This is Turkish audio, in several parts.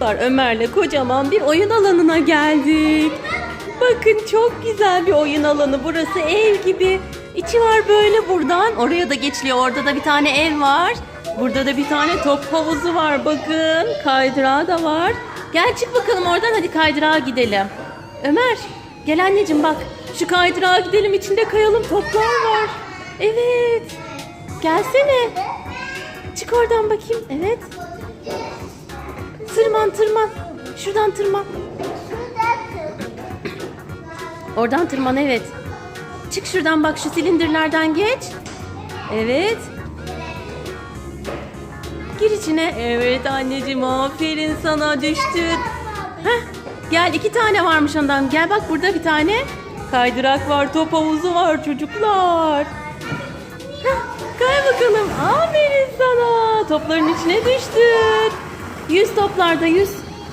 Var Ömer'le kocaman bir oyun alanına geldik. Bakın çok güzel bir oyun alanı. Burası ev gibi. İçi var böyle buradan. Oraya da geçiliyor. Orada da bir tane ev var. Burada da bir tane top havuzu var. Bakın kaydırağı da var. Gel çık bakalım oradan hadi kaydırağa gidelim. Ömer gel anneciğim bak. Şu kaydırağa gidelim içinde kayalım toplar var. Evet. Gelsene. Çık oradan bakayım. Evet. Tırman tırman. Şuradan tırman. Oradan tırman evet. Çık şuradan bak şu silindirlerden geç. Evet. Gir içine. Evet anneciğim aferin sana düştün. Heh, gel iki tane varmış ondan. Gel bak burada bir tane kaydırak var, top havuzu var çocuklar. Heh, kay bakalım. Aferin sana. Topların içine düştün. Yüz toplarda yüz.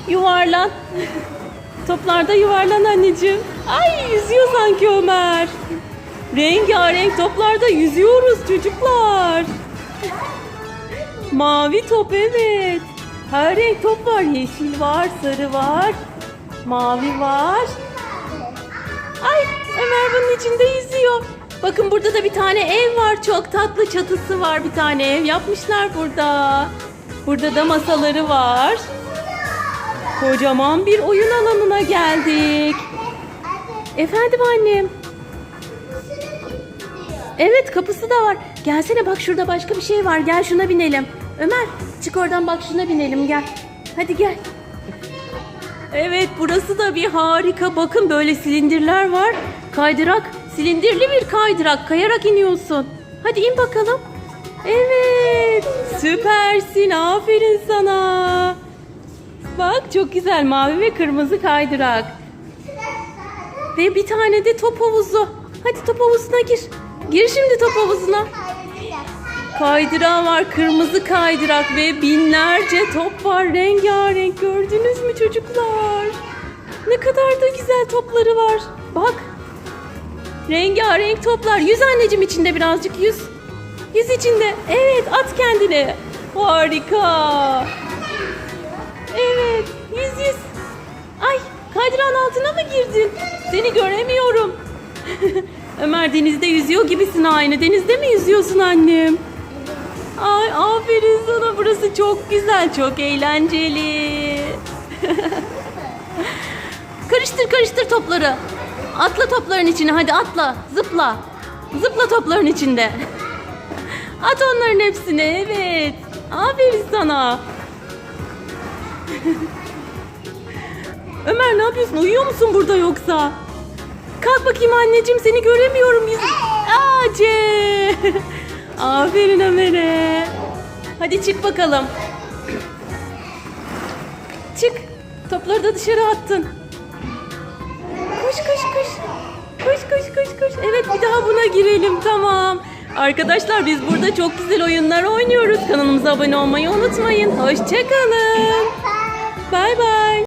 Yuvarlan. Toplarda yuvarlan anneciğim. Ay yüzüyor sanki Ömer. Rengarenk toplarda yüzüyoruz çocuklar. Mavi top evet. Her renk top var. Yeşil var, sarı var. Mavi var. Ay Ömer bunun içinde yüzüyor. Bakın burada da bir tane ev var. Çok tatlı çatısı var. Bir tane ev yapmışlar burada. Burada da masaları var. Kocaman bir oyun alanına geldik. Efendim annem. Evet kapısı da var. Gelsene bak şurada başka bir şey var. Gel şuna binelim. Ömer çık oradan bak şuna binelim gel. Hadi gel. Evet burası da bir harika. Bakın böyle silindirler var. Kaydırak. Silindirli bir kaydırak. Kayarak iniyorsun. Hadi in bakalım. Evet. Süpersin. Aferin sana. Bak çok güzel mavi ve kırmızı kaydırak. Ve bir tane de top havuzu. Hadi top havuzuna gir. Gir şimdi top havuzuna. Kaydırağı var, kırmızı kaydırak ve binlerce top var. Rengarenk gördünüz mü çocuklar? Ne kadar da güzel topları var. Bak. Rengarenk toplar. Yüz anneciğim içinde birazcık yüz. Yüz içinde. Evet at kendini. Harika. Evet. Yüz yüz. Ay kaydırağın altına mı girdin? Seni göremiyorum. Ömer denizde yüzüyor gibisin aynı. Denizde mi yüzüyorsun annem? Ay aferin sana burası çok güzel, çok eğlenceli. karıştır karıştır topları. Atla topların içine hadi atla, zıpla. Zıpla topların içinde. At onların hepsini evet. Aferin sana. Ömer ne yapıyorsun? Uyuyor musun burada yoksa? Kalk bakayım anneciğim seni göremiyorum. Yüz... Aa, Ce. Aferin Ömer'e. Hadi çık bakalım. Çık. Topları da dışarı attın. Koş koş koş. Koş koş koş koş. Evet bir daha buna girelim tamam. Arkadaşlar biz burada çok güzel oyunlar oynuyoruz. Kanalımıza abone olmayı unutmayın. Hoşçakalın. Bay bay.